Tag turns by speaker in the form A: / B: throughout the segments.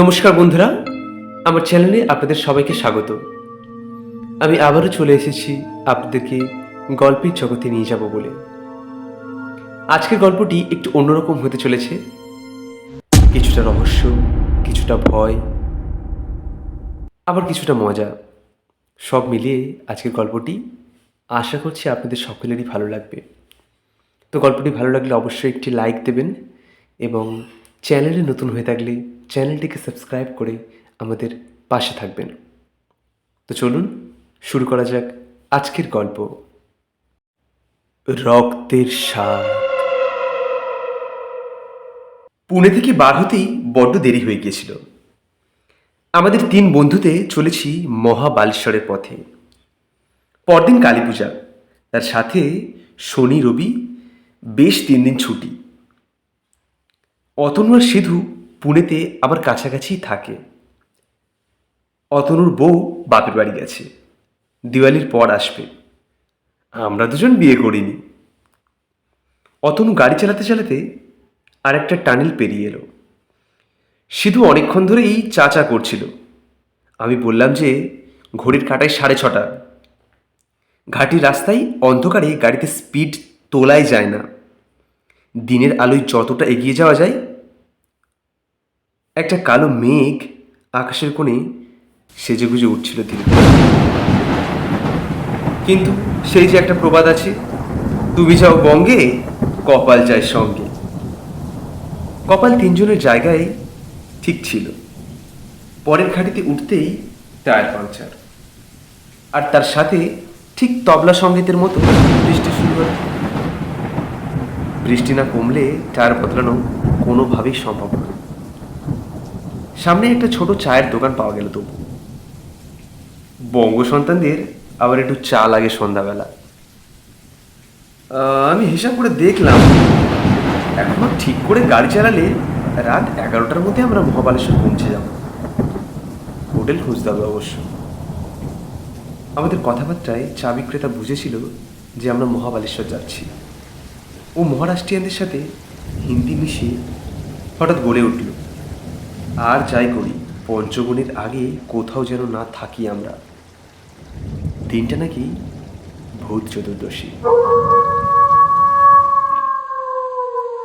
A: নমস্কার বন্ধুরা, আমার চ্যানেলে আপনাদের সবাইকে স্বাগত। আমি আবারও চলে এসেছি আপনাদেরকে গল্পের জগতে নিয়ে যাব বলে। আজকের গল্পটি একটু অন্যরকম হতে চলেছে। কিছুটা রহস্য, কিছুটা ভয়, আবার কিছুটা মজা। সব মিলিয়ে আজকের গল্পটি আশা করছি আপনাদের সকলেরই ভালো লাগবে। তো গল্পটি ভালো লাগলে অবশ্যই একটি লাইক দেবেন এবং চ্যানেলে নতুন হয়ে থাকলে চ্যানেলটিকে সাবস্ক্রাইব করে আমাদের পাশে থাকবেন। তো চলুন, শুরু করা যাক আজকের গল্প। রক্তের স্বাদ। পুনে থেকে বার হতেই বড্ড দেরি হয়ে গিয়েছিল। আমাদের তিন বন্ধুতে চলেছি মহাবালেশ্বরের পথে। পরদিন কালী পূজা তার সাথে শনি, রবি, বেশ তিন দিন ছুটি। অতনু আর সিধু পুনেতে আবার কাছাকাছি থাকে। অতনুর বউ বাপের বাড়ি গেছে। দিওয়ালির পর আসবে। আমরা দুজন বিয়ে করিনি। অতনু গাড়ি চালাতে চালাতে আর একটা টানেল পেরিয়ে এলো। সিধু অনেকক্ষণ ধরেই চা চা করছিল। আমি বললাম যে, ঘড়ির কাঁটায় সাড়ে ছটা। ঘাটির রাস্তায় অন্ধকারে গাড়িতে স্পিড তোলাই যায় না। দিনের আলোয় যতটা এগিয়ে যাওয়া যায় একটা কালো মেঘ আকাশের কোণে সেজেগুজে উঠছিল ধীরে। কিন্তু সেই যে একটা প্রবাদ আছে, তুমি যাও বঙ্গে, কপাল যায় সঙ্গে। কপাল তিনজনের জায়গায় ঠিক ছিল। পরের ঘাটিতে উঠতেই টায়ার পাংচার। আর তার সাথে ঠিক তবলা সঙ্গীতের মতো বৃষ্টি শুরু হলো বৃষ্টি না কমলে টায়ার বদলানো কোনোভাবেই সম্ভব নয়। সামনে একটা ছোট চায়ের দোকান পাওয়া গেল তবু। বঙ্গ সন্তানদের আবার একটু চা লাগে সন্ধ্যাবেলা। আমি হিসাব করে দেখলাম, এখনও ঠিক করে গাড়ি চালালে রাত এগারোটার মধ্যে আমরা মহাবালেশ্বর পৌঁছে যাব। হোটেল খুঁজতে হবে অবশ্য। আমাদের কথাবার্তায় চা বিক্রেতা বুঝেছিল যে আমরা মহাবালেশ্বর যাচ্ছি। ও মহারাষ্ট্রিয়ানদের সাথে হিন্দি মিশিয়ে হঠাৎ গড়ে উঠল। আর যাই করি, পঞ্চগুণের আগে কোথাও যেন না থাকি আমরা। দিনটা নাকি ভূত চতুর্দশী।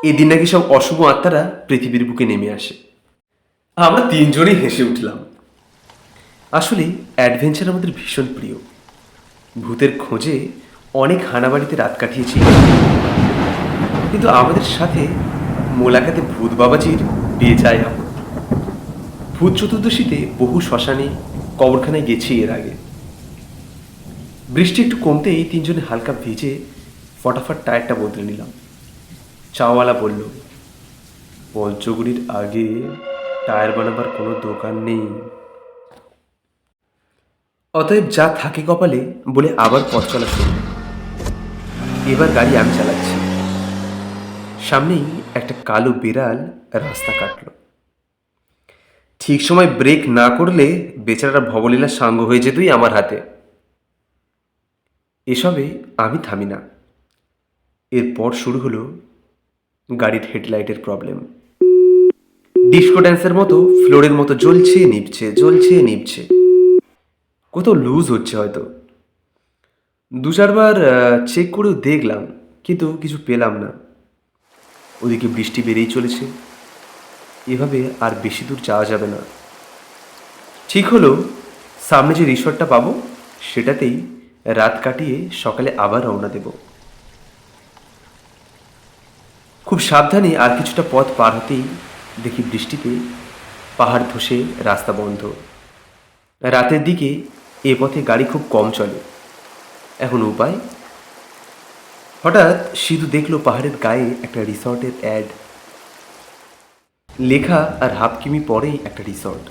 A: এদিন নাকি সব অশুভ আত্মারা পৃথিবীর বুকে নেমে আসে। আমরা তিনজনেই হেসে উঠলাম। আসলে অ্যাডভেঞ্চার আমাদের ভীষণ প্রিয়। ভূতের খোঁজে অনেক হানাবাড়িতে রাত কাটিয়েছি। কিন্তু আমাদের সাথে মোলাকাতে ভূত বাবাজির যায় এখন ভূত চতুর্দশীতে বহু শ্মশানে কবরখানায় গেছি এর আগে। বৃষ্টি একটু কমতেই তিনজনে হালকা ভিজে ফটাফট টায়ারটা বদলে নিলাম। চাওয়ালা বলল, পঞ্চগুড়ির আগে টায়ার বানাবার কোনো দোকান নেই। অতএব যা থাকে কপালে বলে আবার পথ চলা শুরু। এবার গাড়ি আমি চালাচ্ছি। সামনেই একটা কালো বিড়াল রাস্তা কাটলো। ঠিক সময় ব্রেক না করলে বেচারা ভবলীলা সাঙ্গ হয়ে যেতই আমার হাতে। এসবে আমি থামি না। এরপর শুরু হলো গাড়ির হেডলাইটের প্রবলেম ডিস্কো ড্যান্সের মতো ফ্লোরের মতো জ্বলছে, নিভছে জ্বলছে, নিভছে। কত লুজ হচ্ছে হয়তো। দু চারবার চেক করেও দেখলাম, কিন্তু কিছু পেলাম না। ওদিকে বৃষ্টি বেড়েই চলেছে। এভাবে আর বেশি দূর যাওয়া যাবে না। ঠিক হলো, সামনে যে রিসর্টটা পাবো, সেটাতেই রাত কাটিয়ে সকালে আবার রওনা দেব। খুব সাবধানে আর কিছুটা পথ পার হতেই দেখি বৃষ্টিতে পাহাড় ধসে রাস্তা বন্ধ। রাতের দিকে এ পথে গাড়ি খুব কম চলে। এখন উপায়? হঠাৎ সিধু দেখল পাহাড়ের গায়ে একটা রিসর্টের অ্যাড। লেখা আর হাফ কিমি পরেই একটা রিসর্ট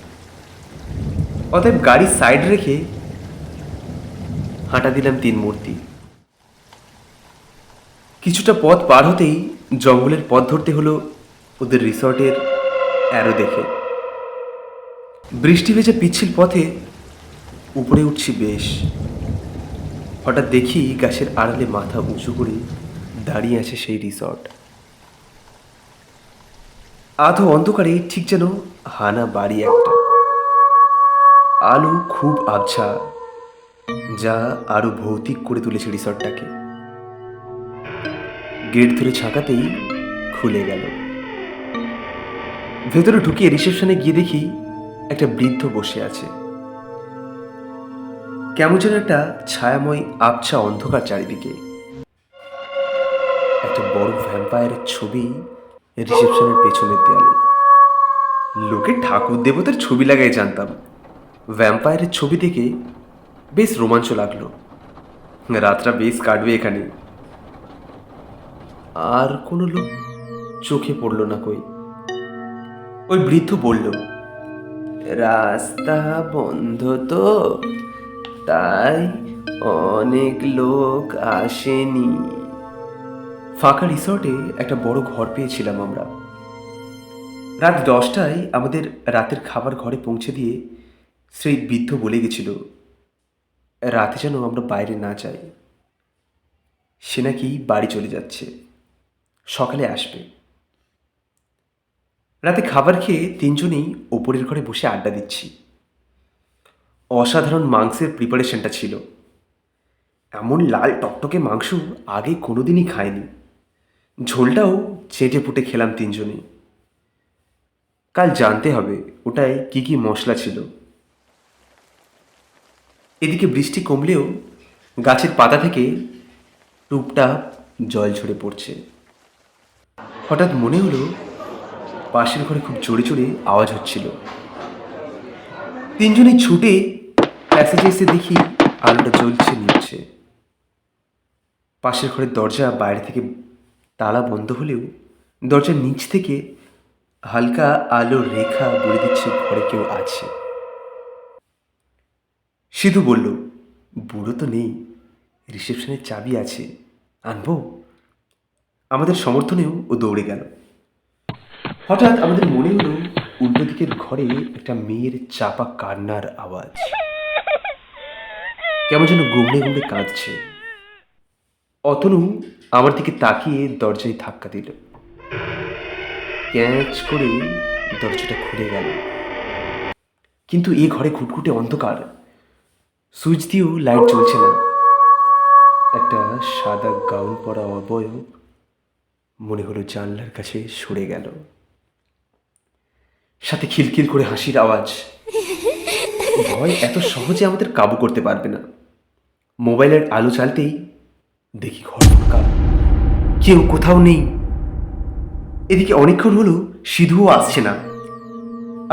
A: অতএব গাড়ি সাইড রেখে হাঁটা দিলাম তিন মূর্তি। কিছুটা পথ পার হতেই জঙ্গলের পথ ধরতে হলো ওদের রিসর্টের অ্যারো দেখে। বৃষ্টি ভেজা পিচ্ছিল পথে উপরে উঠছি বেশ। হঠাৎ দেখি গাছের আড়ালে মাথা উঁচু করে দাঁড়িয়ে আছে সেই রিসর্ট আধো অন্ধকারে ঠিক যেন হানা বাড়ি একটা। আলো খুব আবছা, যা আরও ভৌতিক করে তুলেছে রিসর্টটাকে। গেট ধরে ছাকাতেই খুলে গেল। ভেতরে ঢুকিয়ে রিসেপশনে গিয়ে দেখি একটা বৃদ্ধ বসে আছে। কেমন যেন একটা ছায়াময়, আবছা অন্ধকার চারিদিকে। একটা বড় ভ্যাম্পায়ারের ছবি রিসেপশনের পেছনের দেয়ালে। লোকে ঠাকুর দেবতার ছবি লাগাই জানতাম। ভ্যাম্পায়ারের ছবি দেখে বেশ রোমাঞ্চ লাগল। রাতটা বেশ কাটবে এখানে। আর কোনো লোক চোখে পড়ল না কই। ওই বৃদ্ধ বলল, রাস্তা বন্ধ তো, তাই অনেক লোক আসেনি। ফাঁকা রিসর্টে একটা বড় ঘর পেয়েছিলাম আমরা। রাত দশটায় আমাদের রাতের খাবার ঘরে পৌঁছে দিয়ে সেই বৃদ্ধ বলে গেছিল, রাতে যেন আমরা বাইরে না যাই। সে নাকি বাড়ি চলে যাচ্ছে, সকালে আসবে। রাতে খাবার খেয়ে তিনজনেই ওপরের ঘরে বসে আড্ডা দিচ্ছি। অসাধারণ মাংসের প্রিপারেশনটা ছিল। এমন লাল টকটকে মাংস আগে কোনোদিনই খাইনি। ঝোলটাও চেটে পুটে খেলাম তিনজনে কাল জানতে হবে ওটায় কি কি মশলা ছিল। এদিকে বৃষ্টি কমলেও গাছের পাতা থেকে টুপটা জল ঝরে পড়ছে। হঠাৎ মনে হলো পাশের ঘরে খুব জোরে জোরে আওয়াজ হচ্ছিল। তিনজনে ছুটে প্যাসেজে এসে দেখি আলোটা জ্বলছে নিচ্ছে পাশের ঘরের দরজা বাইরে থেকে তালা বন্ধ হলেও দরজার নিচ থেকে হালকা আলোর রেখা বলে দিচ্ছে ঘরে কেউ আছে। সিধু বলল, বুড়ো তো নেই রিসেপশনের চাবি আছে, আনব? আমাদের সমর্থনেও ও দৌড়ে গেল। হঠাৎ আমাদের মনে হলো উল্টো দিকের ঘরে একটা মেয়ের চাপা কান্নার আওয়াজ। কেমন যেন গুমড়ে গুমড়ে কাঁদছে। অতনু আমার দিকে তাকিয়ে দরজায় ধাক্কা দিল। ক্যাচ করে দরজাটা খুলে গেল। কিন্তু এ ঘরে ঘুটঘুটে অন্ধকার। সুইচ দিয়েও লাইট জ্বলছে না। একটা সাদা গাউন পরা অবয়ব মনে হলো জানলার কাছে সরে গেল। সাথে খিলখিল করে হাসির আওয়াজ। ভয় এত সহজে আমাদের কাবু করতে পারবে না। মোবাইলের আলো জ্বালতেই দেখি ঘর ফাঁকা। কেউ কোথাও নেই। এদিকে অনেকক্ষণ হলো সিধুও আসছে না।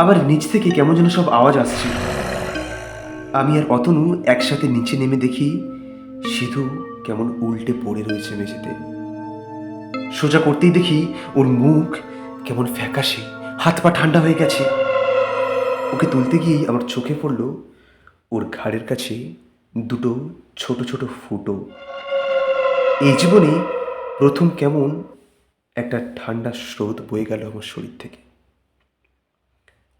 A: আবার নিচ থেকে কেমন যেন সব আওয়াজ আসছে। আমি আর অতনু একসাথে নিচে নেমে দেখি সিধু কেমন উল্টে পড়ে রয়েছে মেঝেতে। সোজা করতেই দেখি ওর মুখ কেমন ফ্যাকাশে, হাত পা ঠান্ডা হয়ে গেছে। ওকে তুলতে গিয়েই আমার চোখে পড়ল ওর ঘাড়ের কাছে দুটো ছোট ছোট ফুটো। এই জীবনে প্রথম কেমন একটা ঠান্ডা স্রোত বয়ে গেল আমার শরীর থেকে।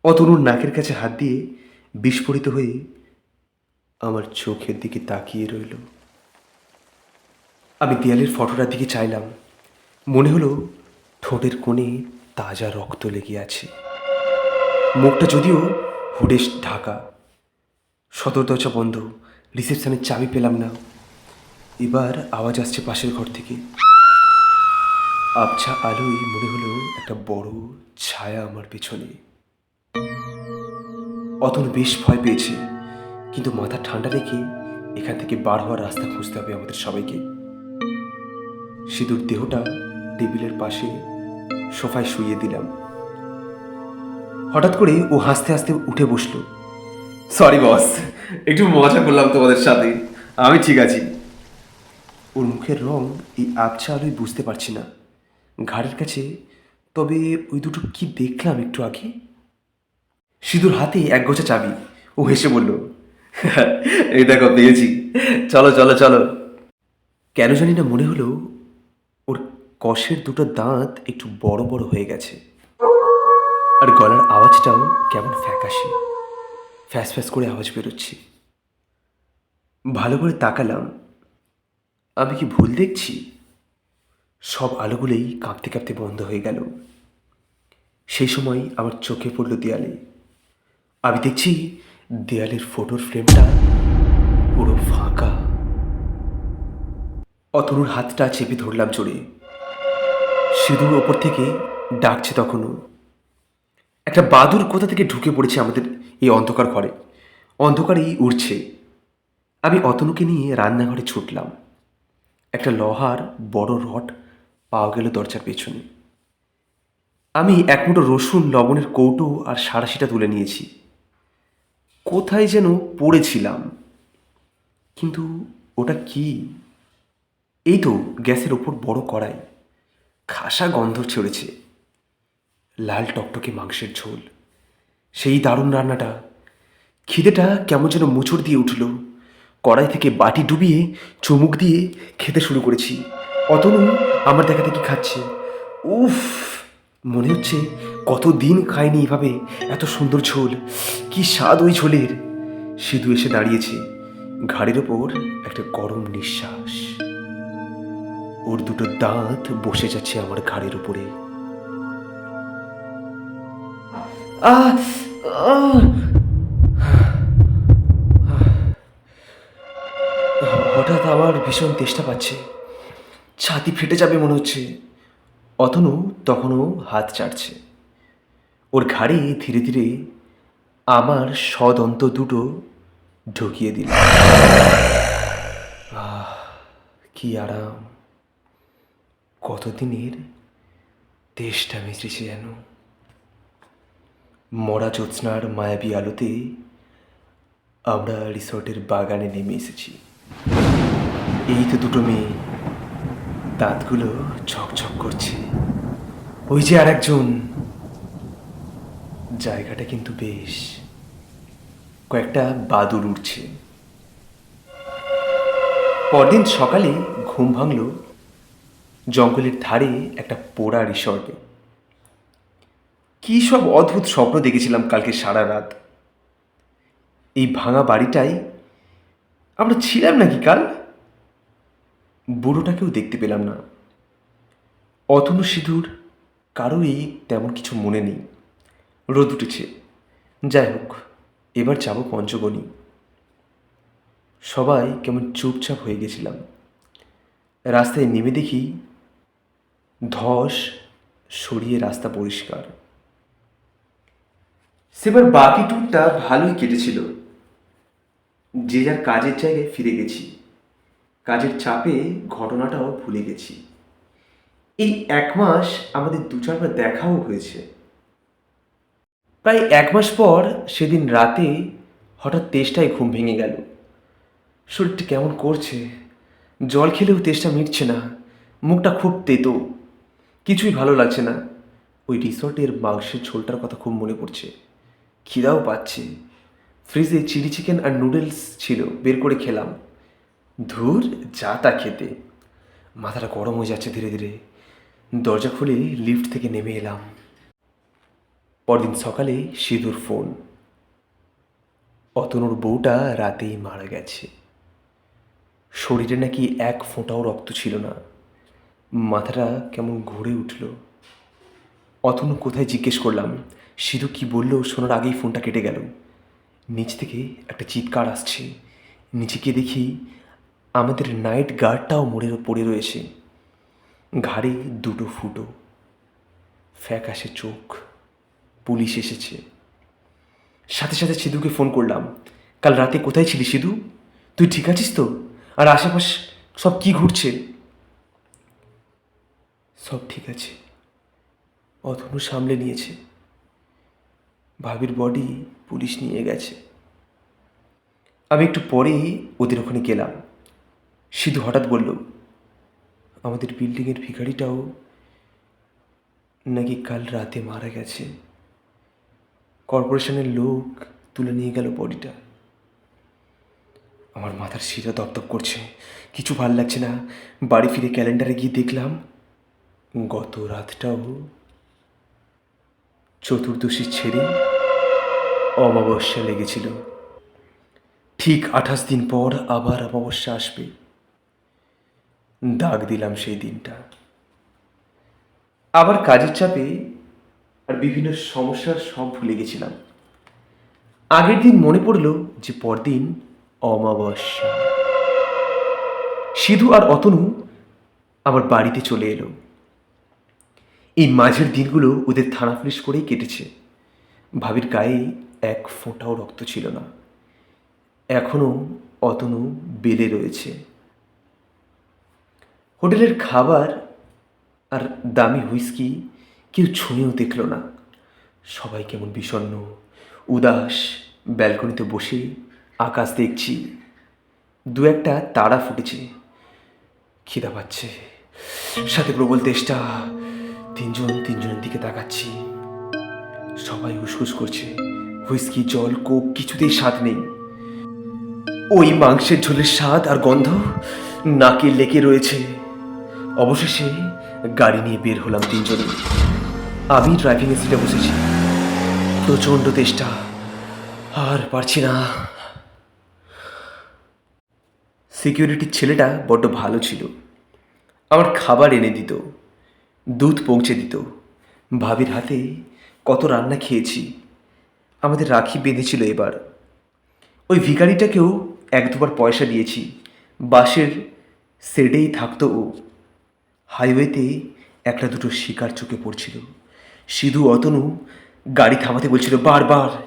A: অতনুর নাকের কাছে হাত দিয়ে বিস্ফোরিত হয়ে আমার চোখের দিকে তাকিয়ে রইল। আমি দেয়ালের ফটোটার দিকে চাইলাম। মনে হলো ঠোঁটের কোণে তাজা রক্ত লেগে আছে। মুখটা যদিও হুডে ঢাকা। সদর দরজা বন্ধ। রিসেপশনের চাবি পেলাম না। এবার আওয়াজ আসছে পাশের ঘর থেকে। আবছা আলোই মনে হলো একটা বড় ছায়া আমার পেছনে। অতন বেশ ভয় পেয়েছে, কিন্তু মাথা ঠান্ডা রেখে এখান থেকে বার হওয়ার রাস্তা খুঁজতে হবে আমাদের সবাইকে। সিঁদুর দেহটা টেবিলের পাশে সোফায় শুইয়ে দিলাম। হঠাৎ করে ও হাসতে হাসতে উঠে বসল। সরি বস, একটু মজা করলাম তোমাদের সাথে। আমি ঠিক আছি। ওর মুখের রং এই আবছা আলোয় বুঝতে পারছি না। ঘাড়ের কাছে, তবে ওই দুটো কি দেখলাম একটু আগে? সিঁদুর হাতে এক গোছা চাবি। ও হেসে বলল, এই দেখো, পেয়েছি। চলো চলো চলো। কেন জানি না মনে হলো ওর কষের দুটো দাঁত একটু বড় বড় হয়ে গেছে। আর গলার আওয়াজটাও কেমন ফ্যাকাশে। ফ্যাস ফ্যাস করে আওয়াজ বেরোচ্ছে। ভালো করে তাকালাম। আমি কি ভুল দেখছি? সব আলোগুলোই কাঁপতে কাঁপতে বন্ধ হয়ে গেল। সেই সময় আমার চোখে পড়ল দেয়ালে। আমি দেখছি দেয়ালের ফটোর ফ্রেমটা পুরো ফাঁকা। অতনুর হাতটা চেপে ধরলাম জোরে। সিঁদুর ওপর থেকে ডাকছে তখনও। একটা বাদুর কোথা থেকে ঢুকে পড়েছে আমাদের এই অন্ধকার ঘরে? অন্ধকারেই উড়ছে। আমি অতনুকে নিয়ে রান্নাঘরে ছুটলাম। একটা লোহার বড় রড পাওয়া গেল দরজার পেছনে। আমি এক মুঠো রসুন, লবণের কৌটো আর সারাশিটা তুলে নিয়েছি। কোথায় যেন পড়েছিলাম। কিন্তু ওটা কি? এই তো গ্যাসের ওপর বড় কড়াই। খাসা গন্ধ ছড়েছে। লাল টকটকে মাংসের ঝোল। সেই দারুণ রান্নাটা। খিদেটা কেমন যেন মোচড় দিয়ে উঠল। কড়াই থেকে বাটি ডুবিয়ে চুমুক দিয়ে খেতে শুরু করেছি। অতনু আমার দেখা দেখি খাচ্ছে? উফ, মনে হচ্ছে কতদিন খায়নি এভাবে এত সুন্দর ঝোল। কি স্বাদ ওই ঝোলের। সিধু এসে দাঁড়িয়েছে। ঘাড়ের ওপর একটা গরম নিঃশ্বাস। ওর দুটো দাঁত বসে যাচ্ছে আমার ঘাড়ের উপরে। আহ হঠাৎ আবার ভীষণ তেষ্টা পাচ্ছে। ছাতি ফেটে যাবে মনে হচ্ছে। অতনু তখনও হাত চাটছে। ওর ঘাড়ে ধীরে ধীরে আমার সদন্ত দুটো ঢুকিয়ে দিল। কি আরাম। কতদিনের তেষ্টা মিশেছে যেন। মরা জ্যোৎস্নার মায়াবী আলোতে আমরা রিসর্টের বাগানে নেমে এসেছি। এই তো দুটো মেয়ে। দাঁতগুলো ঝকঝক করছে। ওই যে আর একজন জায়গাটা কিন্তু বেশ। কয়েকটা বাদুর উঠছে পরদিন সকালে ঘুম ভাঙল জঙ্গলের ধারে একটা পোড়া রিসর্টে। কী সব অদ্ভুত স্বপ্ন দেখেছিলাম কালকে সারা রাত। এই ভাঙা বাড়িটাই আমরা ছিলাম নাকি কাল? বুড়োটাকেও দেখতে পেলাম না। অতনু সিঁদুর কারোই তেমন কিছু মনে নেই। রোদ উঠেছে। যাই হোক, এবার যাব পঞ্চগণি সবাই কেমন চুপচাপ হয়ে গেছিলাম। রাস্তায় নেমে দেখি ধস সরিয়ে রাস্তা পরিষ্কার। সেবার বাকি ট্যুরটা ভালোই কেটেছিল। যে যার কাজের জায়গায় ফিরে গেছি, কাজের চাপে ঘটনাটাও ভুলে গেছি। এই এক মাস আমাদের দু চারবার দেখাও হয়েছে। প্রায় এক মাস পর সেদিন রাতে হঠাৎ তেষ্টায় ঘুম ভেঙে গেল। শরীরটা কেমন করছে? জল খেলেও তেষ্টা মিটছে না। মুখটা খুব তেতো। কিছুই ভালো লাগছে না। ওই রিসর্টের মাংসের ঝোলটার কথা খুব মনে পড়ছে। খিদাও পাচ্ছে। ফ্রিজে চিলি চিকেন আর নুডলস ছিল, বের করে খেলাম। ধুর, যা তা খেতে। মাথাটা গরম হয়ে যাচ্ছে ধীরে ধীরে। দরজা খুলে লিফট থেকে নেমে এলাম। পরদিন সকালে সিঁদুর ফোন। অতনুর বউটা রাতেই মারা গেছে। শরীরে নাকি এক ফোঁটাও রক্ত ছিল না। মাথাটা কেমন ঘুরে উঠল। অতনু কোথায় জিজ্ঞেস করলাম। সিধু কি বলল, শোনার আগেই ফোনটা কেটে গেল। নিচ থেকে একটা চিৎকার আসছে। নিচে গিয়ে দেখি আমাদের নাইট গার্ডটাও মরে পড়ে রয়েছে। ঘাড়ে দুটো ফুটো। ফ্যাকাশে চোখ। পুলিশ এসেছে। সাথে সাথে সিধুকে ফোন করলাম। কাল রাতে কোথায় ছিলি সিধু? তুই ঠিক আছিস তো? আর আশেপাশ সব কি ঘুরছে? সব ঠিক আছে। অথনু সামলে নিয়েছে। ভাবির বডি পুলিশ নিয়ে গেছে। আমি একটু পরেই ওদের ওখানে গেলাম। সিধু হঠাৎ বলল, আমাদের বিল্ডিংয়ের ভিখারিটাও নাকি কাল রাতে মারা গেছে। কর্পোরেশনের লোক তুলে নিয়ে গেল বডিটা আমার মাথার শিরা দপদপ করছে। কিছু ভালো লাগছে না। বাড়ি ফিরে ক্যালেন্ডারে গিয়ে দেখলাম, গত রাতটাও চতুর্দশী ছেড়ে অমাবস্যা লেগেছিল। ঠিক আঠাশ দিন পর আবার অমাবস্যা আসবে। দাগ দিলাম সেই দিনটা। আবার কাজের চাপে আর বিভিন্ন সমস্যার সব ভুলে গেছিলাম আগের দিন মনে পড়ল যে পরদিন অমাবস্যা। সিধু আর অতনু আমার বাড়িতে চলে এলো। এই মাঝের দিনগুলো ওদের থানা পুলিশ করেই কেটেছে। ভাবির গায়ে এক ফোঁটাও রক্ত ছিল না। এখনও অতনু বেলে রয়েছে। হোটেলের খাবার আর দামি হুইস্কি কেউ ছুঁয়েও দেখল না। সবাই কেমন বিষণ্ণ, উদাস, ব্যালকনিতে বসে আকাশ দেখছি। দু একটা তারা ফুটেছে। খিদা পাচ্ছে। সাথে প্রবল তেষ্টা। তিনজন তিনজনের দিকে তাকাচ্ছি। সবাই হুসহুস করছে। হুইস্কি, জল, কোক কিছুতেই স্বাদ নেই। ওই মাংসের ঝোলের স্বাদ আর গন্ধ নাকে লেগে রয়েছে। অবশেষে গাড়ি নিয়ে বের হলাম তিনজনে। আমি ড্রাইভিং সিটে বসেছি। প্রচণ্ড তেষ্টা। আর পারছি না। সিকিউরিটির ছেলেটা বড্ড ভালো ছিল। আমার খাবার এনে দিত। দুধ পৌঁছে দিত। ভাবির হাতে কত রান্না খেয়েছি। আমাদের রাখি বেঁধেছিল এবার। ওই ভিখারিটাকেও এক দুবার পয়সা দিয়েছি। বাসের সেডেই থাকতো ও। হাইওয়েতে একটা দুটো শিকার চোখে পড়ছিল। সিধু অতনু গাড়ি থামাতে বলছিল, বারবার।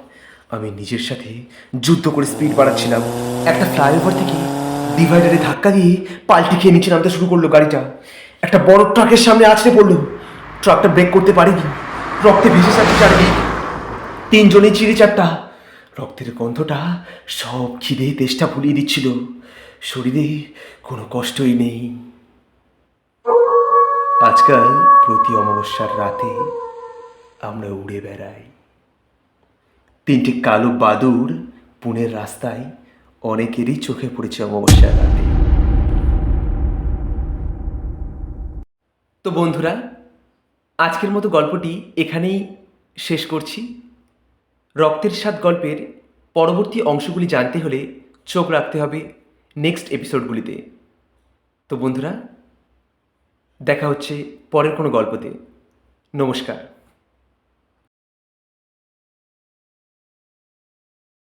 A: আমি নিজের সাথে যুদ্ধ করে স্পিড বাড়াচ্ছিলাম। একটা ফ্লাইওভার থেকে ডিভাইডারে ধাক্কা দিয়ে পাল্টি খেয়ে নিচে নামতে শুরু করল গাড়িটা। একটা বড় ট্রাকের সামনে আছড়ে পড়ল। ট্রাকটা ব্রেক করতে পারেনি। রক্তে ভেসে যাচ্ছে চারদিক। তিনজনে চিড়ে চারটা। রক্তের গন্ধটা সব খিদে তেষ্টা ভুলিয়ে দিচ্ছিল। শরীরে কোনো কষ্টই নেই। আজকাল প্রতি অমাবস্যার রাতে আমরা উড়ে বেড়াই। তিনটে কালো বাদুর পুনের রাস্তায় অনেকেরই চোখে পড়েছে অমাবস্যার রাতে। তো বন্ধুরা, আজকের মতো গল্পটি এখানেই শেষ করছি। রক্তের স্বাদ গল্পের পরবর্তী অংশগুলি জানতে হলে চোখ রাখতে হবে নেক্সট এপিসোডগুলিতে। তো বন্ধুরা, দেখা হচ্ছে পরের কোনো গল্পতে। নমস্কার।